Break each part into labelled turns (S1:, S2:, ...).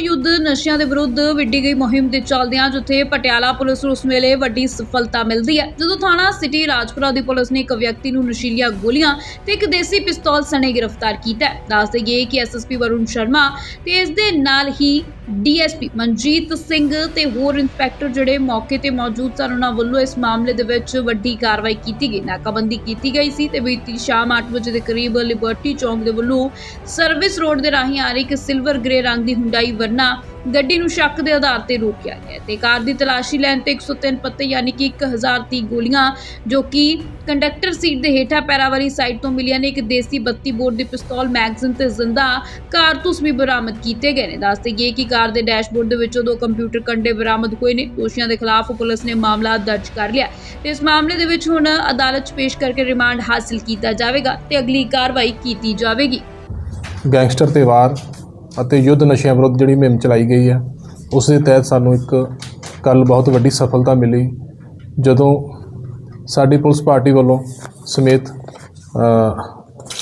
S1: you ਯੁੱਧ ਨਸ਼ਿਆਂ ਦੇ ਵਿਰੁੱਧ ਵਿੱਢੀ ਗਈ ਮੁਹਿੰਮ ਦੇ ਚੱਲਦਿਆਂ ਜਿੱਥੇ ਪਟਿਆਲਾ ਪੁਲਿਸ ਨੂੰ ਉਸ ਵੇਲੇ ਵੱਡੀ ਸਫਲਤਾ ਮਿਲਦੀ ਹੈ। ਜਦੋਂ ਥਾਣਾ ਸਿਟੀ ਰਾਜਪੁਰਾ ਦੀ ਪੁਲਿਸ ਨੇ ਇੱਕ ਵਿਅਕਤੀ ਨੂੰ ਨਸ਼ੀਲੀਆਂ ਗੋਲੀਆਂ ਤੇ ਇੱਕ ਦੇਸੀ ਪਿਸਤੌਲ ਸਣੇ ਗ੍ਰਿਫਤਾਰ ਕੀਤਾ ਹੈ। ਦੱਸ ਦੇਈਏ ਕਿ ਐਸਐਸਪੀ ਵਰੁਣ ਸ਼ਰਮਾ ਤੇ ਇਸ ਦੇ ਨਾਲ ਹੀ ਡੀਐਸਪੀ ਮਨਜੀਤ ਸਿੰਘ ਤੇ ਹੋਰ ਇੰਸਪੈਕਟਰ ਜਿਹੜੇ ਮੌਕੇ ਤੇ ਮੌਜੂਦ ਸਨ, ਉਹਨਾਂ ਵੱਲੋਂ ਇਸ ਮਾਮਲੇ ਦੇ ਵਿੱਚ ਵੱਡੀ ਕਾਰਵਾਈ ਕੀਤੀ ਗਈ। ਨਾਕਾਬੰਦੀ ਕੀਤੀ ਗਈ ਸੀ ਤੇ ਬੀਤੀ ਸ਼ਾਮ 8 ਵਜੇ ਦੇ ਕਰੀਬ ਲਿਬਰਟੀ ਚੌਂਕ ਦੇ ਵੱਲੋਂ ਸਰਵਿਸ ਰੋਡ ਦੇ ਰਾਹੀਂ ਆ ਰਹੀ ਇੱਕ ਸਿਲਵਰ ਗ੍ਰੇ ਰੰਗ ਦੀ ਹੁੰਡਾਈ ਵਰਨਾ ਗੱਡੀ ਨੂੰ ਸ਼ੱਕ ਦੇ ਆਧਾਰ ਤੇ ਰੋਕਿਆ ਗਿਆ ਤੇ ਕਾਰ ਦੀ ਤਲਾਸ਼ੀ ਲੈਣ ਤੇ 103 ਪੱਤੇ ਯਾਨੀ ਕਿ 1030 ਗੋਲੀਆਂ ਜੋ ਕਿ ਕੰਡਕਟਰ ਸੀਟ ਦੇ ਹੇਠਾਂ ਪੈਰਾਂ ਸਾਈਡ ਤੋਂ ਮਿਲੀਆਂ ਨੇ, ਇੱਕ ਦੇਸੀ 32 ਬੋਰ ਦੀ ਪਿਸਤੌਲ ਮੈਗਜ਼ੀਨ ਤੇ ਜ਼ਿੰਦਾ ਕਾਰਤੂਸ ਵੀ ਬਰਾਮਦ ਕੀਤੇ ਗਏ ਨੇ। ਦੱਸਦੇ ਗਏ ਕਿ ਕਾਰ ਦੇ ਡੈਸ਼ਬੋਰਡ ਦੇ ਵਿੱਚੋਂ ਦੋ ਕੰਪਿਊਟਰ ਕੰਡੇ ਬਰਾਮਦ ਹੋਏ ਨੇ, ਦੋਸ਼ੀਆਂ ਦੇ ਖਿਲਾਫ ਪੁਲਿਸ ਨੇ ਮਾਮਲਾ ਦਰਜ ਕਰ ਲਿਆ। ਤੇ ਇਸ ਮਾਮਲੇ ਦੇ ਵਿੱਚ ਹੁਣ ਅਦਾਲਤ 'ਚ ਪੇਸ਼ ਕਰਕੇ ਰਿਮਾਂਡ ਹਾਸਲ ਕੀਤਾ ਜਾਵੇਗਾ ਤੇ ਅਗਲੀ ਕਾਰਵਾਈ ਕੀਤੀ ਜਾਵੇਗੀ।
S2: ਗੈਂਗਸਟਰ ਤੇ ਵਾਰ ਅਤੇ ਯੁੱਧ ਨਸ਼ਿਆਂ ਵਿਰੁੱਧ ਜਿਹੜੀ ਮੁਹਿੰਮ ਚਲਾਈ ਗਈ ਹੈ ਉਸ ਦੇ ਤਹਿਤ ਸਾਨੂੰ ਇੱਕ ਕੱਲ ਬਹੁਤ ਵੱਡੀ ਸਫਲਤਾ ਮਿਲੀ, ਜਦੋਂ ਸਾਡੀ ਪੁਲਿਸ ਪਾਰਟੀ ਵੱਲੋਂ ਸਮੇਤ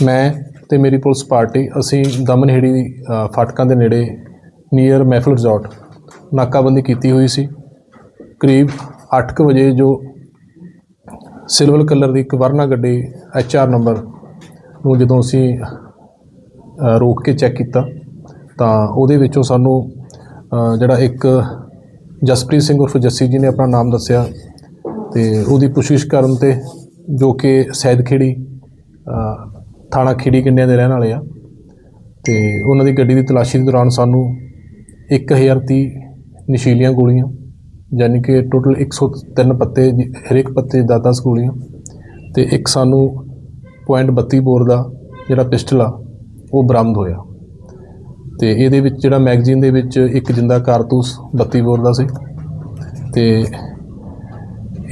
S2: ਮੈਂ ਤੇ ਮੇਰੀ ਪੁਲਿਸ ਪਾਰਟੀ ਅਸੀਂ ਦਮਨਹੇੜੀ ਫਾਟਕਾਂ ਦੇ ਨੇੜੇ ਨੀਅਰ ਮਹਿਫਲ ਰਿਜ਼ੋਰਟ ਨਾਕਾਬੰਦੀ ਕੀਤੀ ਹੋਈ ਸੀ। ਕਰੀਬ 8:00 ਵਜੇ ਜੋ ਸਿਲਵਰ ਕਲਰ ਦੀ ਇੱਕ ਵਰਨਾ ਗੱਡੀ ਐਚ ਆਰ ਨੰਬਰ ਨੂੰ ਜਦੋਂ ਅਸੀਂ ਰੋਕ ਕੇ ਚੈੱਕ ਕੀਤਾ ਤਾਂ ਉਹਦੇ ਵਿੱਚੋਂ ਸਾਨੂੰ ਜਿਹੜਾ ਇੱਕ ਜਸਪ੍ਰੀਤ ਸਿੰਘ ਉਰਫ ਜੱਸੀ ਜੀ ਨੇ ਆਪਣਾ ਨਾਮ ਦੱਸਿਆ ਤੇ ਉਹਦੀ ਪੁਸ਼ਿਸ਼ ਕਰਨ ਤੇ ਜੋ ਕਿ ਸੈਦ ਖੇੜੀ ਥਾਣਾ ਖੇੜੀ ਕਿੰਨਿਆਂ ਦੇ ਰਹਿਣ ਵਾਲੇ ਆ ਤੇ ਉਹਨਾਂ ਦੀ ਗੱਡੀ ਦੀ ਤਲਾਸ਼ੀ ਦੇ ਦੌਰਾਨ ਸਾਨੂੰ 1030 ਨਸ਼ੀਲੀਆਂ ਗੋਲੀਆਂ, ਯਾਨੀ ਕਿ ਟੋਟਲ 103 ਪੱਤੇ, ਹਰੇਕ ਪੱਤੇ 10-10 ਗੋਲੀਆਂ ਤੇ ਇੱਕ ਸਾਨੂੰ .32 ਬੋਰ ਦਾ ਜਿਹੜਾ ਪਿਸਟਲ ਆ, ਉਹ ਬਰਾਮਦ ਹੋਇਆ। ਤੇ ਇਹਦੇ ਵਿੱਚ ਜਿਹੜਾ ਮੈਗਜ਼ੀਨ ਦੇ ਵਿੱਚ ਇੱਕ ਜਿੰਦਾ ਕਾਰਤੂਸ 32 ਬੋਰ ਦਾ ਸੀ। ਤੇ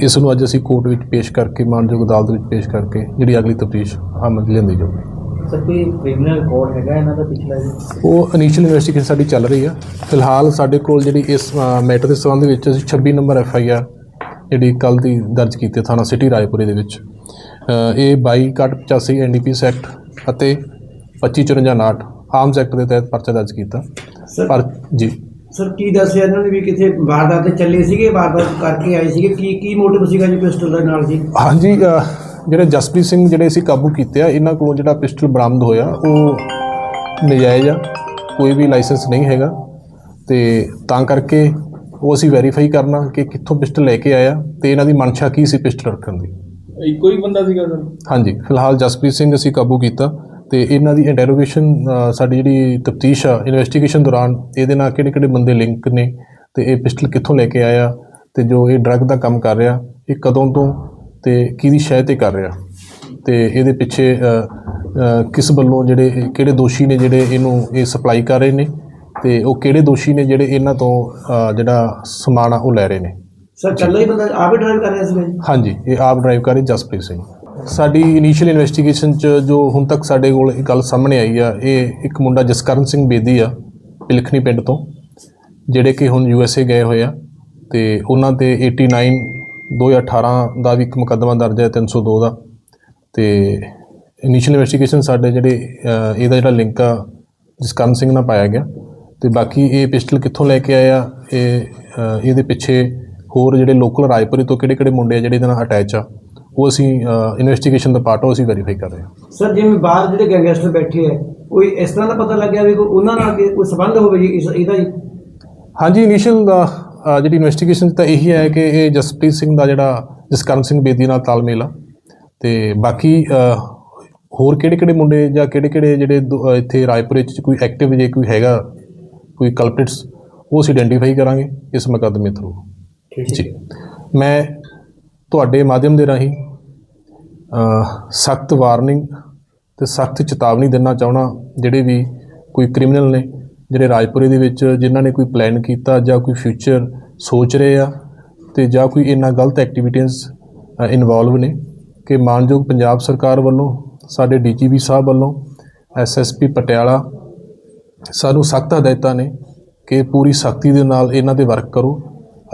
S2: ਇਸ ਨੂੰ ਅੱਜ ਅਸੀਂ ਕੋਰਟ ਵਿੱਚ ਪੇਸ਼ ਕਰਕੇ ਮਾਨਯੋਗ ਅਦਾਲਤ ਵਿੱਚ ਪੇਸ਼ ਕਰਕੇ ਜਿਹੜੀ ਅਗਲੀ ਤਫਤੀਸ਼ ਅਮਲ ਲੈਂਦੀ ਜਾਊਗੀ।
S3: ਸਰ ਕੋਈ ਕ੍ਰਿਮੀਨਲ ਰਿਕਾਰਡ ਹੈਗਾ ਇਹਨਾਂ ਦਾ ਪਿਛਲਾ
S2: ਉਹ ਇਨੀਸ਼ੀਅਲ ਇਨਵੈਸਟੀਗੇਸ਼ਨ ਸਾਡੀ ਚੱਲ ਰਹੀ ਆ। ਫਿਲਹਾਲ ਸਾਡੇ ਕੋਲ ਜਿਹੜੀ ਇਸ ਮੈਟਰ ਦੇ ਸੰਬੰਧ ਵਿੱਚ ਅਸੀਂ 26 ਨੰਬਰ ਐਫ ਆਈ ਆਰ ਜਿਹੜੀ ਕੱਲ ਦੀ ਦਰਜ ਕੀਤੀ ਥਾਣਾ ਸਿਟੀ ਰਾਏਪੁਰੇ ਦੇ ਵਿੱਚ। ਇਹ 22 ਕੱਟ 85 ਐਨਡੀਪੀਐਸ ਐਕਟ ਅਤੇ 2554 ਆਰਮਸ ਐਕਟ ਦੇ ਤਹਿਤ ਪਰਚਾ ਦਰਜ ਕੀਤਾ।
S4: ਸਰ
S2: ਪਰ ਜੀ।
S4: ਸਰ ਕੀ ਦੱਸਿਆ ਇਹਨਾਂ ਨੇ ਵੀ ਕਿਥੇ ਵਾਰਦਾਤ ਤੇ ਚੱਲੇ ਸੀਗੇ ਵਾਰਦਾਤ ਕਰਕੇ ਆਏ ਸੀਗੇ? ਕੀ ਕੀ ਮੋਟਿਵ ਸੀਗਾ ਜੀ ਪਿਸਟਲ ਦੇ ਨਾਲ ਜੀ?
S2: ਹਾਂਜੀ ਅ, ਜਿਹੜੇ ਜਸਪ੍ਰੀਤ ਸਿੰਘ ਜਿਹੜੇ ਅਸੀਂ ਕਾਬੂ ਕੀਤੇ ਆ ਇਹਨਾਂ ਕੋਲੋਂ ਜਿਹੜਾ ਪਿਸਟਲ ਬਰਾਮਦ ਹੋਇਆ ਉਹ ਨਜਾਇਜ਼ ਆ ਕੋਈ ਵੀ ਲਾਇਸੈਂਸ ਨਹੀਂ ਹੈਗਾ। ਤੇ ਤਾਂ ਕਰਕੇ ਉਹ ਅਸੀਂ ਵੈਰੀਫਾਈ ਕਰਨਾ ਕਿ ਕਿੱਥੋਂ ਪਿਸਟਲ ਲੈ ਕੇ ਆਇਆ ਤੇ ਇਹਨਾਂ ਦੀ ਮਨਸ਼ਾ ਕੀ ਸੀ ਪਿਸਟਲ ਰੱਖਣ ਦੀ।
S3: ਇੱਕੋ ਹੀ ਬੰਦਾ ਸੀਗਾ ਸਰ?
S2: ਹਾਂਜੀ ਫਿਲਹਾਲ ਜਸਪ੍ਰੀਤ ਸਿੰਘ ਅਸੀਂ ਕਾਬੂ ਕੀਤਾ। ਤੇ ਇਹਨਾਂ ਦੀ ਇੰਟਰੋਗੇਸ਼ਨ ਸਾਡੀ ਜਿਹੜੀ ਤਫਤੀਸ਼ ਆ ਇਨਵੈਸਟੀਗੇਸ਼ਨ ਦੌਰਾਨ ਇਹਦੇ ਨਾਲ ਕਿਹੜੇ ਕਿਹੜੇ ਬੰਦੇ ਲਿੰਕ ਨੇ ਤੇ ਇਹ ਪਿਸਟਲ ਕਿੱਥੋਂ ਲੈ ਕੇ ਆਇਆ ਤੇ ਜੋ ਇਹ ਡਰੱਗ ਦਾ ਕੰਮ ਕਰ ਰਿਹਾ ਇਹ ਕਦੋਂ ਤੋਂ ਤੇ ਕਿਹਦੀ ਸ਼ਹਿ ਤੇ ਕਰ ਰਿਹਾ ਤੇ ਇਹਦੇ ਪਿੱਛੇ ਕਿਸ ਵੱਲੋਂ ਜਿਹੜੇ ਕਿਹੜੇ ਦੋਸ਼ੀ ਨੇ ਜਿਹੜੇ ਇਹਨੂੰ ਇਹ ਸਪਲਾਈ ਕਰ ਰਹੇ ਨੇ ਤੇ ਉਹ ਕਿਹੜੇ ਦੋਸ਼ੀ ਨੇ ਜਿਹੜੇ ਇਹਨਾਂ ਤੋਂ ਜਿਹੜਾ ਸਮਾਨ ਆ ਉਹ ਲੈ ਰਹੇ ਨੇ।
S4: ਸਰ ਚੱਲਾ ਹੀ ਬੰਦਾ ਆਪ ਹੀ ਡਰਾਈਵ ਕਰ ਰਿਹਾ ਜੀ?
S2: ਹਾਂਜੀ ਇਹ ਆਪ ਡਰਾਈਵ ਕਰ ਰਹੇ ਜਸਪ੍ਰੀਤ ਸਿੰਘ। ਸਾਡੀ ਇਨੀਸ਼ੀਅਲ ਇਨਵੈਸਟੀਗੇਸ਼ਨ ਚ ਜੋ ਹੁਣ ਤੱਕ ਸਾਡੇ ਕੋਲ ਇਹ ਗੱਲ ਸਾਹਮਣੇ ਆਈ ਆ, ਇਹ ਇੱਕ ਮੁੰਡਾ ਜਸਕਰਨ ਸਿੰਘ ਬੇਦੀ ਆ, ਪਿਲਖਣੀ ਪਿੰਡ ਤੋਂ, ਜਿਹੜੇ ਕਿ ਹੁਣ ਯੂ ਐਸ ਏ ਗਏ ਹੋਏ ਆ ਤੇ ਉਹਨਾਂ ਤੇ 89 2018 ਦਾ ਵੀ ਇੱਕ ਮੁਕੱਦਮਾ ਦਰਜ ਹੈ 302 ਦਾ ਤੇ ਇਨੀਸ਼ੀਅਲ ਇਨਵੈਸਟੀਗੇਸ਼ਨ ਸਾਡੇ ਜਿਹੜੇ ਇਹਦਾ ਜਿਹੜਾ ਲਿੰਕ ਆ ਜਸਕਰਨ ਸਿੰਘ ਨਾਲ ਪਾਇਆ ਗਿਆ ਤੇ ਬਾਕੀ ਇਹ ਪਿਸਟਲ ਕਿੱਥੋਂ ਲੈ ਕੇ ਆਇਆ, ਇਹ ਇਹਦੇ ਪਿੱਛੇ ਹੋਰ ਜਿਹੜੇ ਲੋਕਲ ਰਾਜਪੁਰੀ ਤੋਂ ਕਿਹੜੇ ਕਿਹੜੇ ਮੁੰਡੇ ਆ ਜਿਹੜੇ ਇਹਦੇ ਨਾਲ ਅਟੈਚ ਆ ਉਹ ਅਸੀਂ ਇਨਵੈਸਟੀਗੇਸ਼ਨ ਦਾ ਪਾਰਟ ਉਹ ਅਸੀਂ ਵੈਰੀਫਾਈ ਕਰ ਰਹੇ ਹਾਂ।
S4: ਸਰ ਜਿਵੇਂ ਬਾਹਰ ਜਿਹੜੇ ਗੈਂਗਸਟਰ ਬੈਠੇ ਆ ਕੋਈ ਇਸ ਤਰ੍ਹਾਂ ਦਾ ਪਤਾ ਲੱਗਿਆ ਵੀ ਕੋਈ ਉਹਨਾਂ ਨਾਲ ਕੋਈ ਸਬੰਧ ਹੋਵੇ ਜੀ ਇਸ ਇਹਦਾ ਜੀ?
S2: ਹਾਂਜੀ ਇਨੀਸ਼ੀਅਲ ਜਿਹੜੀ ਇਨਵੈਸਟੀਗੇਸ਼ਨ ਤਾਂ ਇਹੀ ਹੈ ਕਿ ਇਹ ਜਸਪ੍ਰੀਤ ਸਿੰਘ ਦਾ ਜਿਹੜਾ ਜਸਕਰਨ ਸਿੰਘ ਬੇਦੀ ਨਾਲ ਤਾਲਮੇਲ ਆ। ਤੇ ਬਾਕੀ ਅ, ਹੋਰ ਕਿਹੜੇ ਕਿਹੜੇ ਮੁੰਡੇ ਜਾਂ ਕਿਹੜੇ ਕਿਹੜੇ ਜਿਹੜੇ ਦੋ- ਅ, ਇੱਥੇ ਰਾਏਪੁਰੇ ਚ ਕੋਈ ਐਕਟਿਵ ਜੇ ਕੋਈ ਹੈਗਾ ਕੋਈ ਕਲਪ੍ਰਿਟਸ ਉਹ ਅਸੀਂ ਆਇਡੈਂਟੀਫਾਈ ਕਰਾਂਗੇ ਇਸ ਮੁਕੱਦਮੇ ਥਰੂ ਜੀ। ਮੈਂ ਤੁਹਾਡੇ ਮਾਧਿਅਮ ਦੇ ਰਾਹੀਂ ਸਖਤ ਵਾਰਨਿੰਗ ਤੇ ਸਖਤ ਚੇਤਾਵਨੀ ਦੇਣਾ ਚਾਹਣਾ ਜਿਹੜੇ ਵੀ ਕੋਈ ਕ੍ਰਿਮੀਨਲ ਨੇ, ਜਿਹੜੇ ਰਾਜਪੁਰੇ ਦੇ ਵਿੱਚ ਜਿਨ੍ਹਾਂ ਨੇ ਕੋਈ ਪਲਾਨ ਕੀਤਾ ਜਾਂ ਕੋਈ ਫਿਊਚਰ ਸੋਚ ਰਹੇ ਆ ਤੇ ਜਾਂ ਕੋਈ ਇੰਨਾ ਗਲਤ ਐਕਟੀਵਿਟੀਆਂ ਇਨਵੋਲਵ ਨੇ ਕਿ ਮਾਨਯੋਗ ਪੰਜਾਬ ਸਰਕਾਰ ਵੱਲੋਂ, ਸਾਡੇ ਡੀਜੀਪੀ ਸਾਹਿਬ ਵੱਲੋਂ ਐਸਐਸਪੀ ਪਟਿਆਲਾ ਸਾਨੂੰ ਸਖਤ ਹਦਾਇਤਾਂ ਨੇ ਕਿ ਪੂਰੀ ਸਖਤੀ ਦੇ ਨਾਲ ਇਹਨਾਂ ਤੇ ਵਰਕ ਕਰੋ।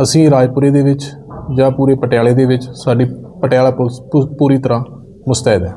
S2: ਅਸੀਂ ਰਾਜਪੁਰੇ ਦੇ ਵਿੱਚ ਜਾਂ ਪੂਰੇ ਪਟਿਆਲੇ ਦੇ ਵਿੱਚ ਸਾਡੀ ਪਟਿਆਲਾ ਪੁਲਿਸ ਪੂ- ਪੂਰੀ ਤਰ੍ਹਾਂ ਮੁਸਤੈਦ ਹੈ।